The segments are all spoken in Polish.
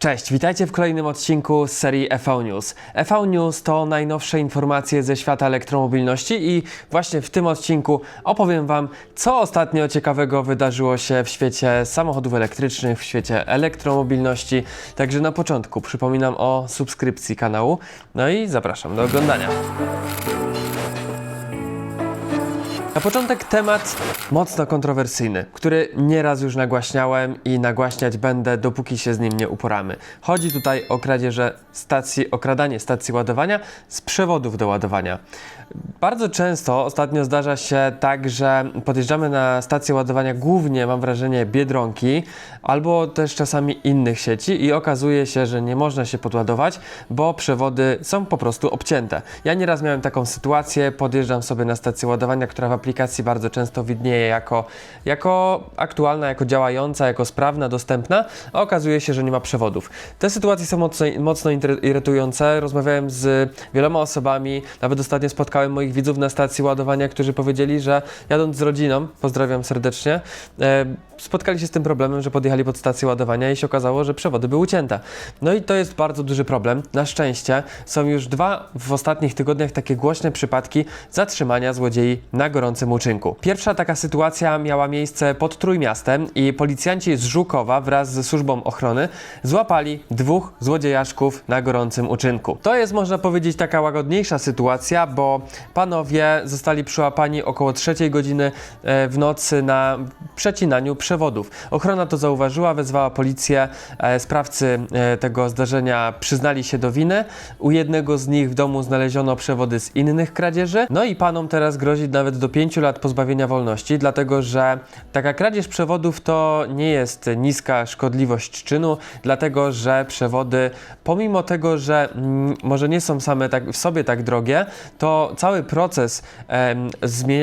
Cześć, witajcie w kolejnym odcinku z serii EV News. EV News to najnowsze informacje ze świata elektromobilności i właśnie w tym odcinku opowiem Wam, co ostatnio ciekawego wydarzyło się w świecie samochodów elektrycznych, w świecie elektromobilności. Także na początku przypominam o subskrypcji kanału, no i zapraszam do oglądania. Na początek temat mocno kontrowersyjny, który nieraz już nagłaśniałem i nagłaśniać będę, dopóki się z nim nie uporamy. Chodzi tutaj o kradzieże stacji, okradanie stacji ładowania z przewodów do ładowania. Bardzo często ostatnio zdarza się tak, że podjeżdżamy na stację ładowania głównie, mam wrażenie, Biedronki albo też czasami innych sieci i okazuje się, że nie można się podładować, bo przewody są po prostu obcięte. Ja nieraz miałem taką sytuację, podjeżdżam sobie na stację ładowania, która w aplikacji bardzo często widnieje jako, jako aktualna, jako działająca, jako sprawna, dostępna, a okazuje się, że nie ma przewodów. Te sytuacje są mocno, mocno irytujące. Rozmawiałem z wieloma osobami, nawet ostatnio spotkałem moich widzów na stacji ładowania, którzy powiedzieli, że jadąc z rodziną, pozdrawiam serdecznie, e, spotkali się z tym problemem, że podjechali pod stację ładowania i się okazało, że przewody były ucięte. No i to jest bardzo duży problem. Na szczęście są już dwa w ostatnich tygodniach takie głośne przypadki zatrzymania złodziei na gorącym uczynku. Pierwsza taka sytuacja miała miejsce pod Trójmiastem i policjanci z Żukowa wraz ze służbą ochrony złapali dwóch złodziejaszków na gorącym uczynku. To jest, można powiedzieć, taka łagodniejsza sytuacja, bo panowie zostali przyłapani około trzeciej godziny e, w nocy na przecinaniu przewodów. Ochrona to zauważyła, wezwała policję. E, Sprawcy e, tego zdarzenia przyznali się do winy. U jednego z nich w domu znaleziono przewody z innych kradzieży. No i panom teraz grozi nawet do 5 lat pozbawienia wolności, dlatego że taka kradzież przewodów to nie jest niska szkodliwość czynu, dlatego że przewody, pomimo tego, że mm, może nie są same tak, w sobie tak drogie, to cały proces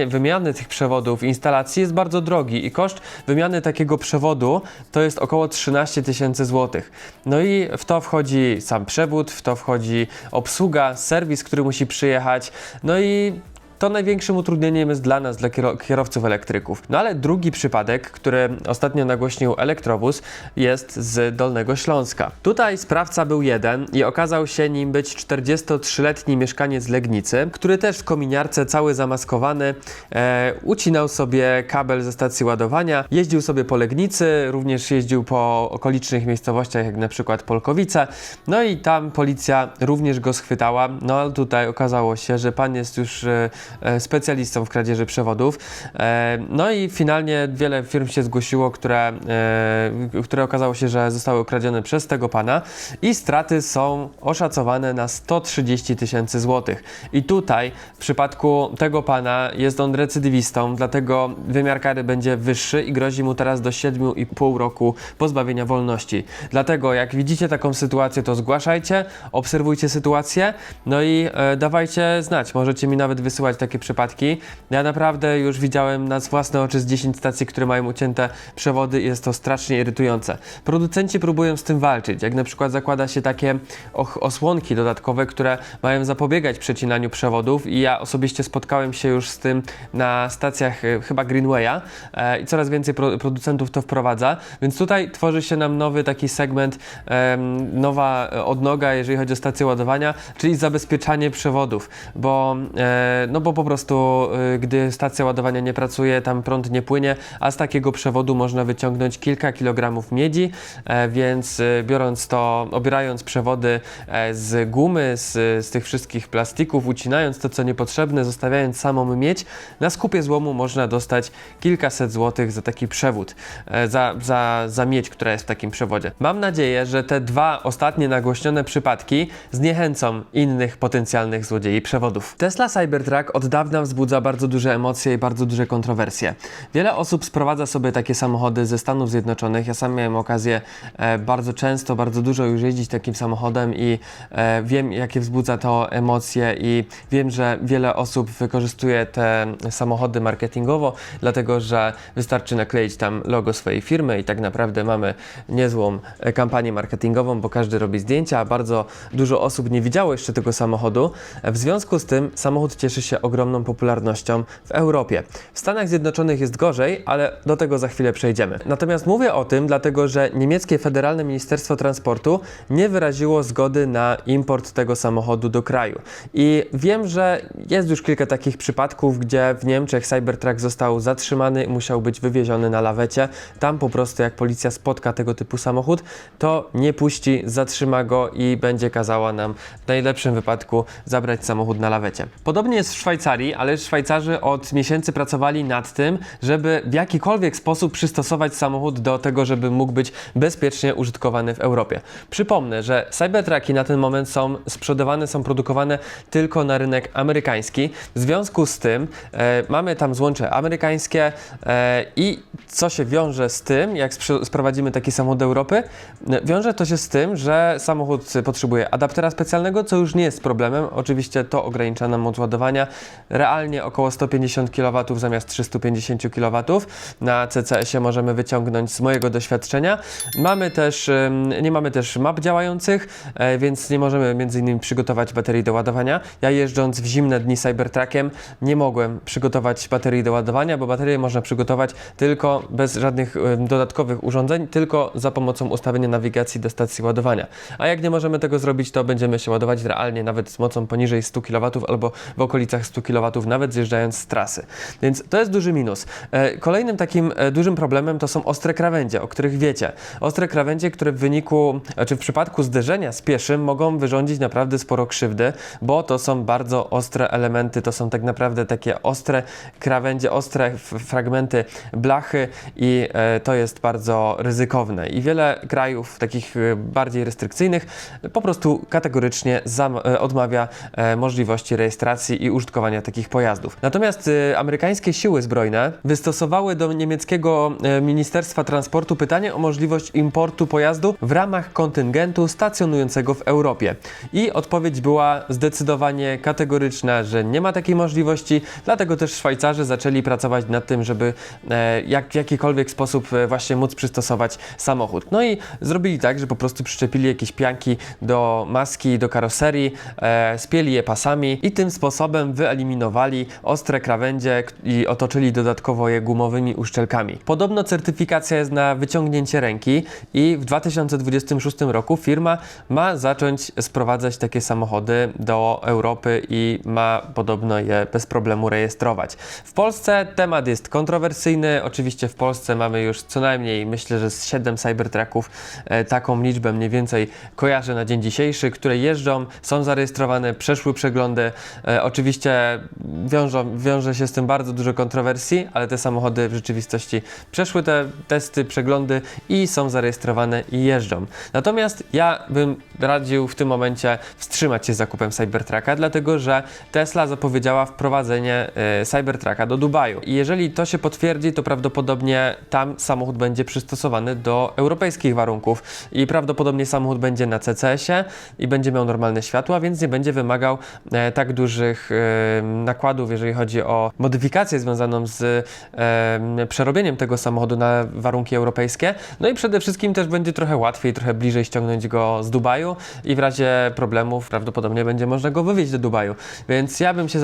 wymiany tych przewodów, instalacji jest bardzo drogi i koszt wymiany takiego przewodu to jest około 13 tysięcy złotych. No i w to wchodzi sam przewód, w to wchodzi obsługa, serwis, który musi przyjechać, no i to największym utrudnieniem jest dla nas, dla kiero- kierowców elektryków. No ale drugi przypadek, który ostatnio nagłośnił Elektrobus, jest z Dolnego Śląska. Tutaj sprawca był jeden i okazał się nim być 43-letni mieszkaniec Legnicy, który też w kominiarce cały zamaskowany e, ucinał sobie kabel ze stacji ładowania, jeździł sobie po Legnicy, również jeździł po okolicznych miejscowościach, jak na przykład Polkowice, no i tam policja również go schwytała, no ale tutaj okazało się, że pan jest już e, specjalistą w kradzieży przewodów. E, No i finalnie wiele firm się zgłosiło, które, e, które okazało się, że zostały ukradzione przez tego pana i straty są oszacowane na 130 tysięcy złotych. I tutaj w przypadku tego pana jest on recydywistą, dlatego wymiar kary będzie wyższy i grozi mu teraz do 7,5 roku pozbawienia wolności. Dlatego jak widzicie taką sytuację, to zgłaszajcie, obserwujcie sytuację, no i e, dawajcie znać. Możecie mi nawet wysyłać takie przypadki. Ja naprawdę już widziałem na własne oczy z 10 stacji, które mają ucięte przewody i jest to strasznie irytujące. Producenci próbują z tym walczyć, jak na przykład zakłada się takie osłonki dodatkowe, które mają zapobiegać przecinaniu przewodów i ja osobiście spotkałem się już z tym na stacjach e, chyba Greenwaya e, i coraz więcej pro- producentów to wprowadza, więc tutaj tworzy się nam nowy taki segment, nowa e, odnoga, jeżeli chodzi o stację ładowania, czyli zabezpieczanie przewodów, bo, e, no bo po prostu e, gdy stacja ładowania nie pracuje, tam prąd nie płynie, a z takiego przewodu można wyciągnąć kilka kilogramów miedzi, e, więc e, biorąc to, obierając przewody e, z gumy, z, z tych wszystkich plastików, ucinając to, co niepotrzebne, zostawiając samą miedź, na skupie złomu można dostać kilkaset złotych za taki przewód, e, za, za, za miedź, która jest w takim przewodzie. Mam nadzieję, że te dwa ostatnie nagłośnione przypadki zniechęcą innych potencjalnych złodziei przewodów. Tesla Cybertruck od dawna wzbudza bardzo duże emocje i bardzo duże kontrowersje. Wiele osób sprowadza sobie takie samochody ze Stanów Zjednoczonych. Ja sam miałem okazję e, bardzo często, bardzo dużo już jeździć takim samochodem i e, wiem, jakie wzbudza to emocje i wiem, że wiele osób wykorzystuje te samochody marketingowo, dlatego że wystarczy nakleić tam logo swojej firmy i tak naprawdę mamy niezłą e, kampanię marketingową, bo każdy robi zdjęcia, a bardzo dużo osób nie widziało jeszcze tego samochodu. W związku z tym samochód cieszy się ogromną popularnością w Europie. W Stanach Zjednoczonych jest gorzej, ale do tego za chwilę przejdziemy. Natomiast mówię o tym, dlatego że niemieckie Federalne Ministerstwo Transportu nie wyraziło zgody na import tego samochodu do kraju. I wiem, że jest już kilka takich przypadków, gdzie w Niemczech Cybertruck został zatrzymany i musiał być wywieziony na lawecie. Tam po prostu jak policja spotka tego typu samochód, to nie puści, zatrzyma go i będzie kazała nam w najlepszym wypadku zabrać samochód na lawecie. Podobnie jest w Szwajcarii, ale Szwajcarzy od miesięcy pracowali nad tym, żeby w jakikolwiek sposób przystosować samochód do tego, żeby mógł być bezpiecznie użytkowany w Europie. Przypomnę, że Cybertrucki na ten moment są sprzedawane, są produkowane tylko na rynek amerykański. W związku z tym e, mamy tam złącze amerykańskie e, i co się wiąże z tym, jak sprowadzimy taki samochód do Europy, e, wiąże to się z tym, że samochód potrzebuje adaptera specjalnego, co już nie jest problemem. Oczywiście to ogranicza nam moc ładowania. Realnie około 150 kW zamiast 350 kW. Na CCS-ie możemy wyciągnąć z mojego doświadczenia. Mamy też, nie mamy też map działających, e, więc nie możemy między innymi przygotować baterii do ładowania. Ja jeżdżąc w zimne dni Cybertruckiem nie mogłem przygotować baterii do ładowania, bo baterię można przygotować tylko bez żadnych dodatkowych urządzeń, tylko za pomocą ustawienia nawigacji do stacji ładowania. A jak nie możemy tego zrobić, to będziemy się ładować realnie nawet z mocą poniżej 100 kW albo w okolicach 100 kW, nawet zjeżdżając z trasy. Więc to jest duży minus. E, Kolejnym takim e, dużym problemem to są ostre krawędzie, o których wiecie. Ostre krawędzie, które w wyniku, czy w przypadku zderzenia z pieszym mogą wyrządzić naprawdę sporo krzywdy, bo to są bardzo ostre elementy, to są tak naprawdę takie ostre krawędzie, ostre fragmenty blachy i e, to jest bardzo ryzykowne. I wiele krajów takich bardziej restrykcyjnych po prostu kategorycznie odmawia możliwości rejestracji i użytkowania takich pojazdów. Natomiast e, amerykańskie siły zbrojne wystosowały do niemieckiego e, Ministerstwa Transportu pytanie o możliwość importu pojazdu w ramach kontyngentu stacjonującego w Europie. I odpowiedź była zdecydowanie kategoryczna, że nie ma takiej możliwości, dlatego też Szwajcarzy zaczęli pracować nad tym, żeby e, jak, w jakikolwiek sposób e, właśnie móc przystosować samochód. No i zrobili tak, że po prostu przyczepili jakieś pianki do maski, do karoserii, e, spieli je pasami i tym sposobem wyeliminowali ostre krawędzie i otoczyli dodatkowo je gumowymi uszczelkami. Podobno certyfikacja jest na wyciągnięcie ręki i w 2026 roku firma ma zacząć sprowadzać takie samochody do Europy i ma podobno je bez problemu rejestrować. W Polsce temat jest kontrowersyjny. Oczywiście w Polsce mamy już co najmniej, myślę, że z 7 Cybertrucków. E, taką liczbę mniej więcej kojarzę na dzień dzisiejszy, które jeżdżą, są zarejestrowane, przeszły przeglądy. E, wiążą, wiąże się z tym bardzo dużo kontrowersji, ale te samochody w rzeczywistości przeszły te testy, przeglądy i są zarejestrowane i jeżdżą. Natomiast ja bym radził w tym momencie wstrzymać się z zakupem Cybertrucka, dlatego że Tesla zapowiedziała wprowadzenie e, Cybertrucka do Dubaju. I jeżeli to się potwierdzi, to prawdopodobnie tam samochód będzie przystosowany do europejskich warunków i prawdopodobnie samochód będzie na CCS-ie i będzie miał normalne światła, więc nie będzie wymagał e, tak dużych e, nakładów, jeżeli chodzi o modyfikację związaną z przerobieniem tego samochodu na warunki europejskie. No i przede wszystkim też będzie trochę łatwiej, trochę bliżej ściągnąć go z Dubaju i w razie problemów prawdopodobnie będzie można go wywieźć do Dubaju. Więc ja bym się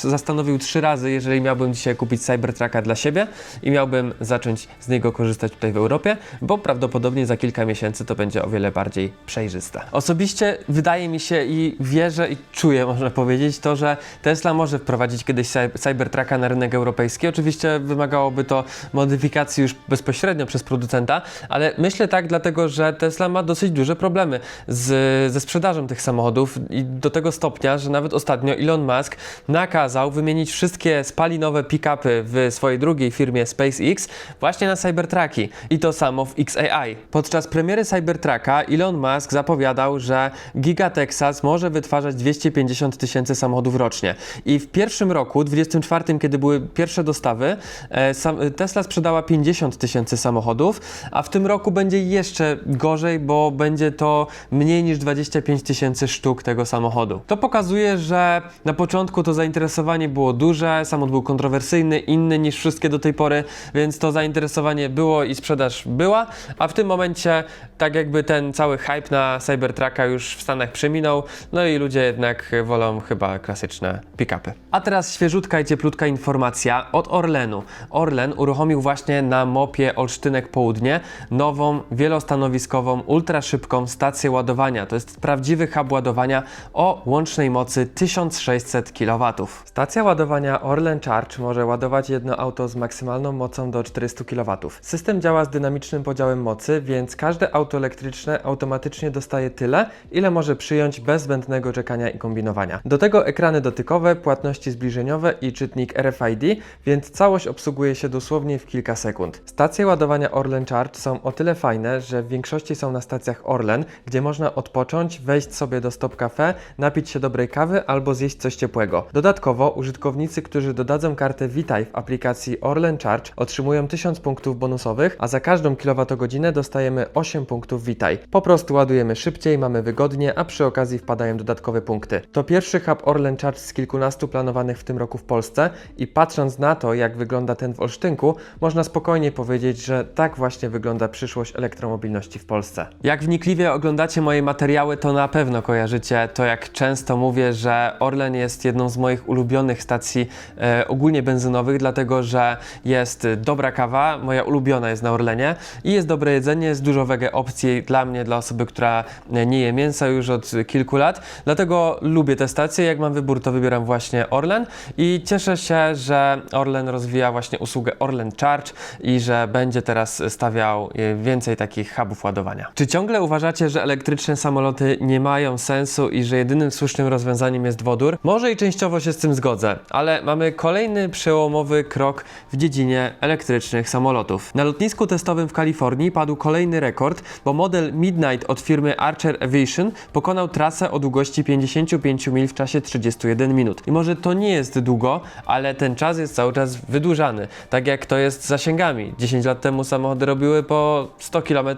zastanowił trzy razy, jeżeli miałbym dzisiaj kupić Cybertrucka dla siebie i miałbym zacząć z niego korzystać tutaj w Europie, bo prawdopodobnie za kilka miesięcy to będzie o wiele bardziej przejrzyste. Osobiście wydaje mi się i wierzę i czuję, można powiedzieć, to, że Tesla może wprowadzić kiedyś cy- Cybertrucka na rynek europejski. Oczywiście wymagałoby to modyfikacji już bezpośrednio przez producenta, ale myślę tak dlatego, że Tesla ma dosyć duże problemy z, ze sprzedażą tych samochodów i do tego stopnia, że nawet ostatnio Elon Musk nakazał wymienić wszystkie spalinowe pick-upy w swojej drugiej firmie SpaceX właśnie na Cybertrucki i to samo w XAI. Podczas premiery Cybertrucka Elon Musk zapowiadał, że Giga Texas może wytwarzać 250 tysięcy samochodów rocznie i w pierwszym roku, 24, kiedy były pierwsze dostawy, e, Tesla sprzedała 50 tysięcy samochodów, a w tym roku będzie jeszcze gorzej, bo będzie to mniej niż 25 tysięcy sztuk tego samochodu. To pokazuje, że na początku to zainteresowanie było duże, samochód był kontrowersyjny, inny niż wszystkie do tej pory, więc to zainteresowanie było i sprzedaż była, a w tym momencie tak jakby ten cały hype na Cybertrucka już w Stanach przeminął, no i ludzie jednak wolą chyba klasyczne pick pick-upy. A teraz świeżutka i cieplutka informacja od Orlenu. Orlen uruchomił właśnie na mopie Olsztynek Południe nową, wielostanowiskową, ultraszybką stację ładowania. To jest prawdziwy hub ładowania o łącznej mocy 1600 kW. Stacja ładowania Orlen Charge może ładować jedno auto z maksymalną mocą do 400 kW. System działa z dynamicznym podziałem mocy, więc każde auto elektryczne automatycznie dostaje tyle, ile może przyjąć bez zbędnego czekania i kombinowania. Do tego ekrany dotykowe, płatności zbliżeniowe i czytnik RFID, więc całość obsługuje się dosłownie w kilka sekund. Stacje ładowania Orlen Charge są o tyle fajne, że w większości są na stacjach Orlen, gdzie można odpocząć, wejść sobie do Stop Cafe, napić się dobrej kawy albo zjeść coś ciepłego. Dodatkowo użytkownicy, którzy dodadzą kartę Witaj w aplikacji Orlen Charge otrzymują 1000 punktów bonusowych, a za każdą kilowatogodzinę dostajemy 8 punktów Witaj. Po prostu ładujemy szybciej, mamy wygodnie, a przy okazji wpadają dodatkowe punkty. To pierwszy hub Orlen Charge z kilkunastu planowanych w tym roku w Polsce i patrząc na to, jak wygląda ten w Olsztynku, można spokojnie powiedzieć, że tak właśnie wygląda przyszłość elektromobilności w Polsce. Jak wnikliwie oglądacie moje materiały, to na pewno kojarzycie to, jak często mówię, że Orlen jest jedną z moich ulubionych stacji e, ogólnie benzynowych, dlatego że jest dobra kawa, moja ulubiona jest na Orlenie i jest dobre jedzenie, jest dużo wege opcji dla mnie, dla osoby, która nie je mięsa już od kilku lat. Dlatego lubię tę stację. Jak mam wybór, to wybieram właśnie Orlen i cieszę się, że Orlen rozwija właśnie usługę Orlen Charge i że będzie teraz stawiał e, więcej takich hubów ładowania. Czy ciągle uważacie, że elektryczne samoloty nie mają sensu i że jedynym słusznym rozwiązaniem jest wodór? Może i częściowo się z tym zgodzę, ale mamy kolejny przełomowy krok w dziedzinie elektrycznych samolotów. Na lotnisku testowym w Kalifornii padł kolejny rekord, bo model Midnight od firmy Archer Aviation pokonał trasę o długości 55 mil w czasie 31 minut. I może to nie jest długo, ale ten czas jest cały czas wydłużany, tak jak to jest z zasięgami. 10 lat temu samochody robiły po 100 km,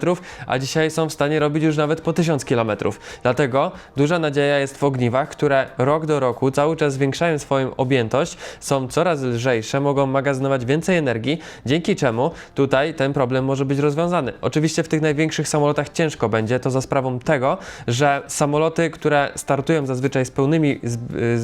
a dzisiaj są w stanie robić już nawet po 1000 km. Dlatego duża nadzieja jest w ogniwach, które rok do roku cały czas zwiększają swoją objętość, są coraz lżejsze, mogą magazynować więcej energii, dzięki czemu tutaj ten problem może być rozwiązany. Oczywiście w tych największych samolotach ciężko będzie, to za sprawą tego, że samoloty, które startują zazwyczaj z pełnymi zb-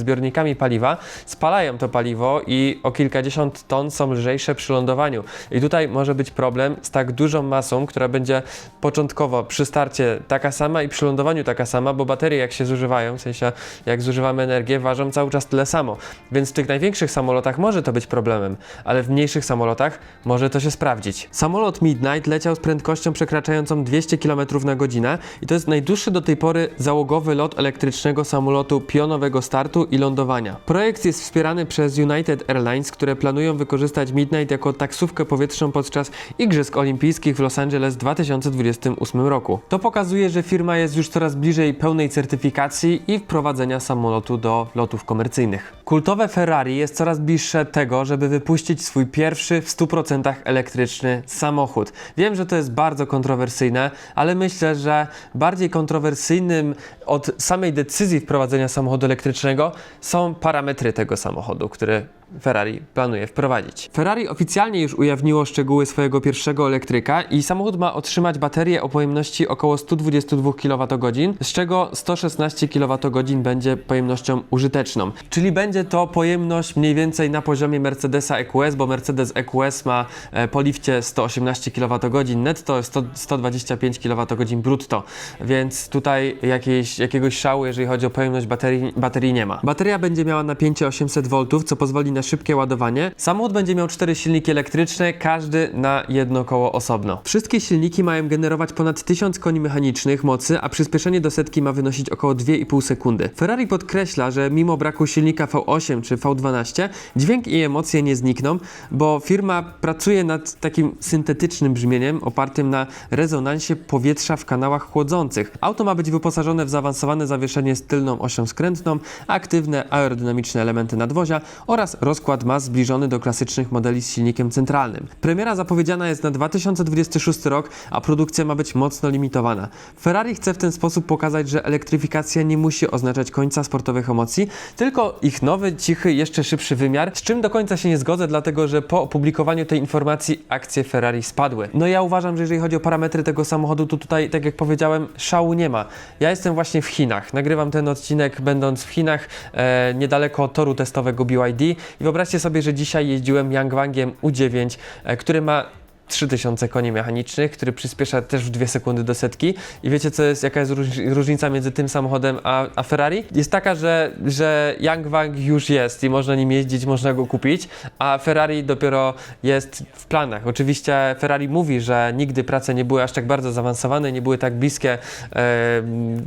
paliwa, spalają to paliwo i o kilkadziesiąt ton są lżejsze przy lądowaniu. I tutaj może być problem z tak dużą masą, która będzie początkowo przy starcie taka sama i przy lądowaniu taka sama, bo baterie jak się zużywają, w sensie jak zużywamy energię, ważą cały czas tyle samo. Więc w tych największych samolotach może to być problemem, ale w mniejszych samolotach może to się sprawdzić. Samolot Midnight leciał z prędkością przekraczającą 200 km na godzinę i to jest najdłuższy do tej pory załogowy lot elektrycznego samolotu pionowego startu i lądowania. Projekt jest wspierany przez United Airlines, które planują wykorzystać Midnight jako taksówkę powietrzną podczas Igrzysk Olimpijskich w Los Angeles w 2028 roku. To pokazuje, że firma jest już coraz bliżej pełnej certyfikacji i wprowadzenia samolotu do lotów komercyjnych. Kultowe Ferrari jest coraz bliższe tego, żeby wypuścić swój pierwszy w 100% elektryczny samochód. Wiem, że to jest bardzo kontrowersyjne, ale myślę, że bardziej kontrowersyjnym od samej decyzji wprowadzenia samochodu elektrycznego są parametry tego samochodu, który Ferrari planuje wprowadzić. Ferrari oficjalnie już ujawniło szczegóły swojego pierwszego elektryka i samochód ma otrzymać baterię o pojemności około 122 kWh, z czego 116 kWh będzie pojemnością użyteczną. Czyli będzie to pojemność mniej więcej na poziomie Mercedesa EQS, bo Mercedes EQS ma e, po lifcie 118 kWh netto, 100, 125 kWh brutto, więc tutaj jakiejś, jakiegoś szału, jeżeli chodzi o pojemność baterii, baterii nie ma. Bateria będzie miała napięcie 800 V, co pozwoli na szybkie ładowanie. Samochód będzie miał cztery silniki elektryczne, każdy na jedno koło osobno. Wszystkie silniki mają generować ponad 1000 koni mechanicznych mocy, a przyspieszenie do setki ma wynosić około 2,5 sekundy. Ferrari podkreśla, że mimo braku silnika V8 czy V12, dźwięk i emocje nie znikną, bo firma pracuje nad takim syntetycznym brzmieniem opartym na rezonansie powietrza w kanałach chłodzących. Auto ma być wyposażone w zaawansowane zawieszenie z tylną osią skrętną, aktywne aerodynamiczne elementy nadwozia oraz rozkład mas zbliżony do klasycznych modeli z silnikiem centralnym. Premiera zapowiedziana jest na 2026 rok, a produkcja ma być mocno limitowana. Ferrari chce w ten sposób pokazać, że elektryfikacja nie musi oznaczać końca sportowych emocji, tylko ich nowy, cichy, jeszcze szybszy wymiar, z czym do końca się nie zgodzę, dlatego że po opublikowaniu tej informacji akcje Ferrari spadły. No ja uważam, że jeżeli chodzi o parametry tego samochodu, to tutaj, tak jak powiedziałem, szału nie ma. Ja jestem właśnie w Chinach. Nagrywam ten odcinek będąc w Chinach, e, niedaleko toru testowego BYD i wyobraźcie sobie, że dzisiaj jeździłem Yangwangiem U9, e, który ma 3000 koni mechanicznych, który przyspiesza też w 2 sekundy do setki. I wiecie, co jest, jaka jest róż- różnica między tym samochodem a, a Ferrari? Jest taka, że, że Yangwang już jest i można nim jeździć, można go kupić, a Ferrari dopiero jest w planach. Oczywiście Ferrari mówi, że nigdy prace nie były aż tak bardzo zaawansowane, nie były tak bliskie e,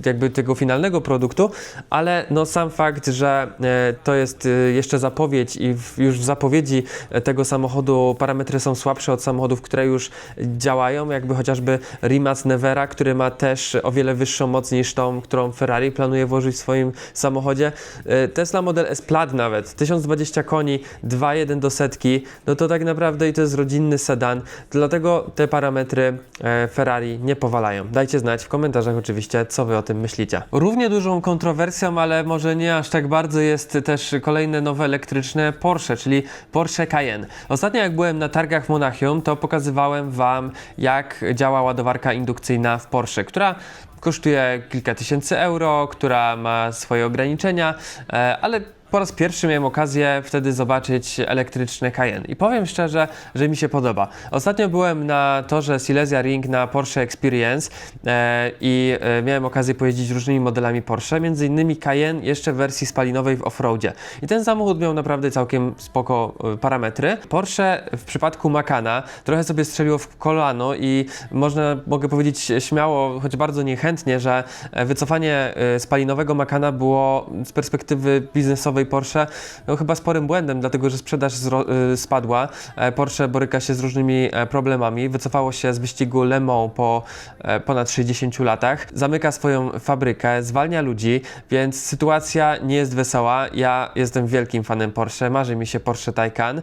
jakby tego finalnego produktu, ale no sam fakt, że e, to jest e, jeszcze zapowiedź i w, już w zapowiedzi tego samochodu parametry są słabsze od samochodów, które już działają, jakby chociażby Rimac Nevera, który ma też o wiele wyższą moc niż tą, którą Ferrari planuje włożyć w swoim samochodzie. E, Tesla Model S Plaid nawet, 1020 koni, 2.1 do setki, no to tak naprawdę i to jest rodzinny sedan, dlatego te parametry e, Ferrari nie powalają. Dajcie znać w komentarzach oczywiście, co wy o tym myślicie. Równie dużą kontrowersją, ale może nie aż tak bardzo jest też kolejne nowe elektryczne Porsche, czyli Porsche Cayenne. Ostatnio jak byłem na targach Monachium, to pokazywałem wam jak działa ładowarka indukcyjna w Porsche, która kosztuje kilka tysięcy euro, która ma swoje ograniczenia, e, ale po raz pierwszy miałem okazję wtedy zobaczyć elektryczny Cayenne i powiem szczerze, że mi się podoba. Ostatnio byłem na torze Silesia Ring na Porsche Experience e, i e, miałem okazję pojeździć różnymi modelami Porsche, między innymi Cayenne jeszcze w wersji spalinowej w offroadzie. I ten samochód miał naprawdę całkiem spoko e, parametry. Porsche w przypadku Macana trochę sobie strzeliło w kolano i można, mogę powiedzieć śmiało, choć bardzo niechętnie, że e, wycofanie e, spalinowego Macana było z perspektywy biznesowej Porsche no, chyba sporym błędem, dlatego że sprzedaż y, spadła. E, Porsche boryka się z różnymi e, problemami. Wycofało się z wyścigu Le Mans po e, ponad 60 latach. Zamyka swoją fabrykę, zwalnia ludzi, więc sytuacja nie jest wesoła. Ja jestem wielkim fanem Porsche, marzy mi się Porsche Taycan,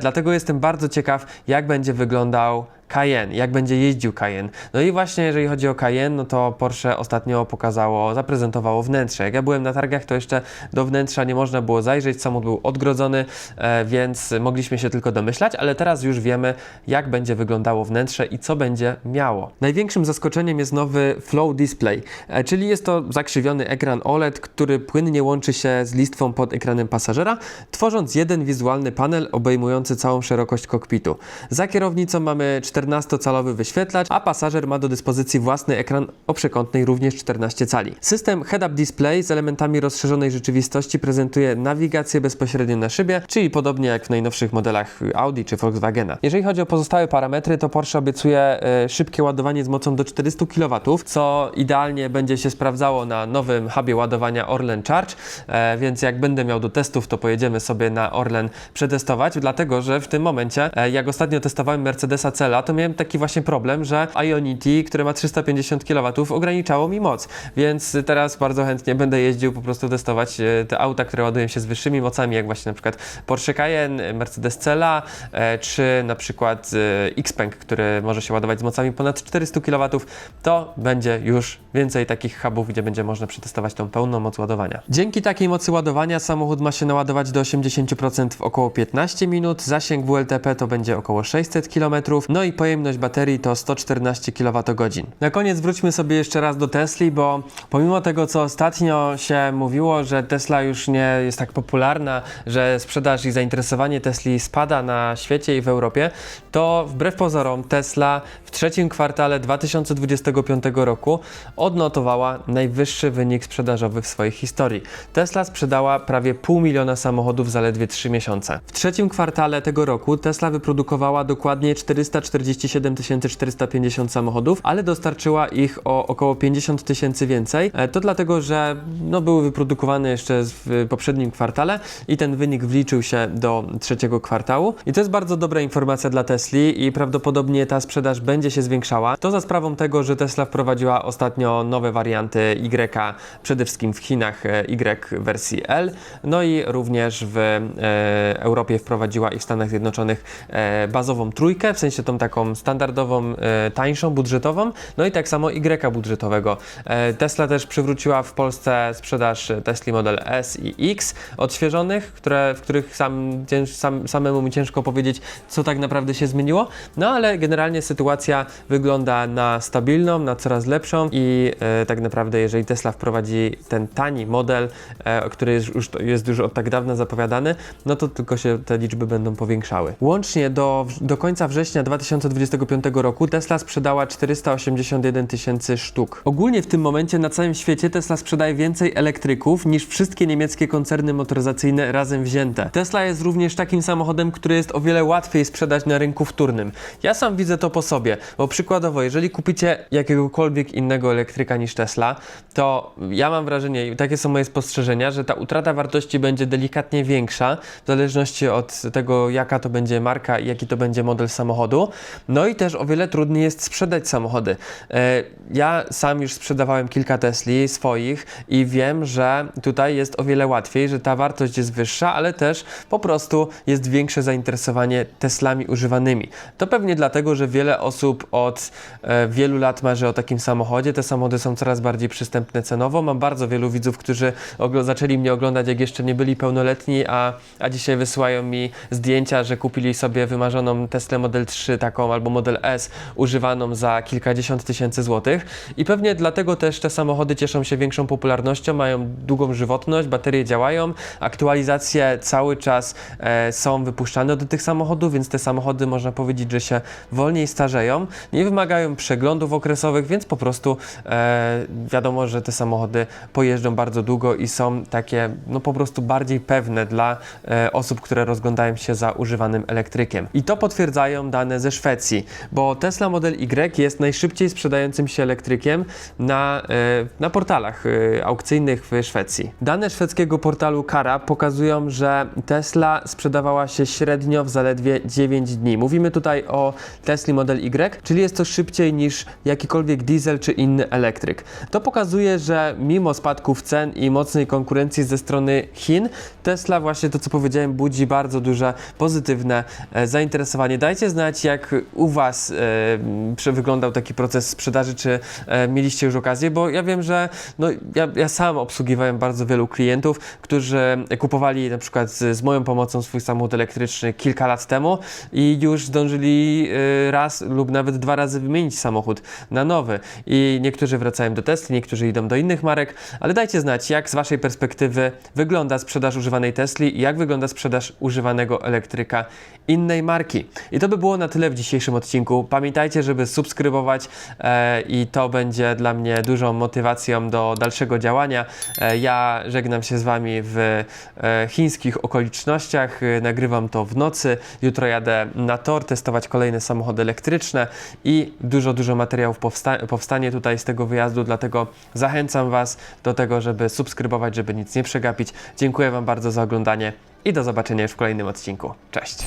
dlatego jestem bardzo ciekaw, jak będzie wyglądał Cayenne, jak będzie jeździł Cayenne. No i właśnie jeżeli chodzi o Cayenne, no to Porsche ostatnio pokazało, zaprezentowało wnętrze. Jak ja byłem na targach, to jeszcze do wnętrza nie można było zajrzeć, samochód był odgrodzony, e, więc mogliśmy się tylko domyślać, ale teraz już wiemy, jak będzie wyglądało wnętrze i co będzie miało. Największym zaskoczeniem jest nowy Flow Display, e, czyli jest to zakrzywiony ekran OLED, który płynnie łączy się z listwą pod ekranem pasażera, tworząc jeden wizualny panel obejmujący całą szerokość kokpitu. Za kierownicą mamy 14-calowy wyświetlacz, a pasażer ma do dyspozycji własny ekran o przekątnej również 14 cali. System Head-Up Display z elementami rozszerzonej rzeczywistości prezentuje nawigację bezpośrednio na szybie, czyli podobnie jak w najnowszych modelach Audi czy Volkswagena. Jeżeli chodzi o pozostałe parametry, to Porsche obiecuje e, szybkie ładowanie z mocą do 400 kW, co idealnie będzie się sprawdzało na nowym hubie ładowania Orlen Charge, e, więc jak będę miał do testów, to pojedziemy sobie na Orlen przetestować, dlatego że w tym momencie, e, jak ostatnio testowałem Mercedesa Cela, to miałem taki właśnie problem, że Ionity, które ma 350 kW, ograniczało mi moc, więc teraz bardzo chętnie będę jeździł po prostu testować e, te auta, które ładują się z wyższymi mocami, jak właśnie na przykład Porsche Cayenne, Mercedes Cela, e, czy na przykład e, Xpeng, który może się ładować z mocami ponad 400 kW, to będzie już więcej takich hubów, gdzie będzie można przetestować tą pełną moc ładowania. Dzięki takiej mocy ładowania samochód ma się naładować do 80% w około 15 minut, zasięg WLTP to będzie około 600 km, no i pojemność baterii to 114 kWh. Na koniec wróćmy sobie jeszcze raz do Tesli, bo pomimo tego, co ostatnio się mówiło, że Tesla już nie jest tak popularna, że sprzedaż i zainteresowanie Tesli spada na świecie i w Europie, to wbrew pozorom Tesla w trzecim kwartale 2025 roku odnotowała najwyższy wynik sprzedażowy w swojej historii. Tesla sprzedała prawie pół miliona samochodów w zaledwie 3 miesiące. W trzecim kwartale tego roku Tesla wyprodukowała dokładnie 440 47 450 samochodów, ale dostarczyła ich o około 50 tysięcy więcej. E, To dlatego, że no, były wyprodukowane jeszcze w poprzednim kwartale i ten wynik wliczył się do trzeciego kwartału. I to jest bardzo dobra informacja dla Tesli i prawdopodobnie ta sprzedaż będzie się zwiększała. To za sprawą tego, że Tesla wprowadziła ostatnio nowe warianty Y, przede wszystkim w Chinach Y wersji L, no i również w e, Europie wprowadziła i w Stanach Zjednoczonych e, bazową trójkę, w sensie tą taką standardową, e, tańszą, budżetową, no i tak samo Y budżetowego. E, Tesla też przywróciła w Polsce sprzedaż Tesla Model S i X odświeżonych, które, w których sam, sam, samemu mi ciężko powiedzieć, co tak naprawdę się zmieniło, no ale generalnie sytuacja wygląda na stabilną, na coraz lepszą i e, tak naprawdę jeżeli Tesla wprowadzi ten tani model, e, który jest już, jest już od tak dawna zapowiadany, no to tylko się te liczby będą powiększały. Łącznie do, do końca września 2025 roku Tesla sprzedała 481 tysięcy sztuk. Ogólnie w tym momencie na całym świecie Tesla sprzedaje więcej elektryków niż wszystkie niemieckie koncerny motoryzacyjne razem wzięte. Tesla jest również takim samochodem, który jest o wiele łatwiej sprzedać na rynku wtórnym. Ja sam widzę to po sobie, bo przykładowo, jeżeli kupicie jakiegokolwiek innego elektryka niż Tesla, to ja mam wrażenie, i takie są moje spostrzeżenia, że ta utrata wartości będzie delikatnie większa, w zależności od tego, jaka to będzie marka i jaki to będzie model samochodu. No i też o wiele trudniej jest sprzedać samochody. E, Ja sam już sprzedawałem kilka Tesli swoich i wiem, że tutaj jest o wiele łatwiej, że ta wartość jest wyższa, ale też po prostu jest większe zainteresowanie Teslami używanymi. To pewnie dlatego, że wiele osób od e, wielu lat marzy o takim samochodzie. Te samochody są coraz bardziej przystępne cenowo. Mam bardzo wielu widzów, którzy zaczęli mnie oglądać, jak jeszcze nie byli pełnoletni, a, a dzisiaj wysyłają mi zdjęcia, że kupili sobie wymarzoną Tesla Model 3 taką albo Model S używaną za kilkadziesiąt tysięcy złotych. I pewnie dlatego też te samochody cieszą się większą popularnością, mają długą żywotność, baterie działają, aktualizacje cały czas e, są wypuszczane do tych samochodów, więc te samochody można powiedzieć, że się wolniej starzeją, nie wymagają przeglądów okresowych, więc po prostu e, wiadomo, że te samochody pojeżdżą bardzo długo i są takie no po prostu bardziej pewne dla e, osób, które rozglądają się za używanym elektrykiem. I to potwierdzają dane ze Szwecji, bo Tesla Model Y jest najszybciej sprzedającym się elektrykiem na, e, na portalach e, aukcyjnych w Szwecji. Dane szwedzkiego portalu Kara pokazują, że Tesla sprzedawała się średnio w zaledwie 9 dni. Mówimy tutaj o Tesla Model Y, czyli jest to szybciej niż jakikolwiek diesel czy inny elektryk. To pokazuje, że mimo spadków cen i mocnej konkurencji ze strony Chin, Tesla właśnie to co powiedziałem budzi bardzo duże pozytywne e, zainteresowanie. Dajcie znać jak u Was e, wyglądał taki proces sprzedaży, czy e, mieliście już okazję, bo ja wiem, że no, ja, ja sam obsługiwałem bardzo wielu klientów, którzy kupowali na przykład z, z moją pomocą swój samochód elektryczny kilka lat temu i już zdążyli e, raz lub nawet dwa razy wymienić samochód na nowy. I niektórzy wracają do Tesla, niektórzy idą do innych marek, ale dajcie znać, jak z Waszej perspektywy wygląda sprzedaż używanej Tesli i jak wygląda sprzedaż używanego elektryka innej marki. I to by było na tyle w dzisiejszym odcinku. Pamiętajcie, żeby subskrybować e, i to będzie dla mnie dużą motywacją do dalszego działania. E, ja żegnam się z Wami w e, chińskich okolicznościach. E, nagrywam to w nocy. Jutro jadę na tor testować kolejne samochody elektryczne i dużo, dużo materiałów powsta- powstanie tutaj z tego wyjazdu, dlatego zachęcam Was do tego, żeby subskrybować, żeby nic nie przegapić. Dziękuję Wam bardzo za oglądanie i do zobaczenia już w kolejnym odcinku. Cześć!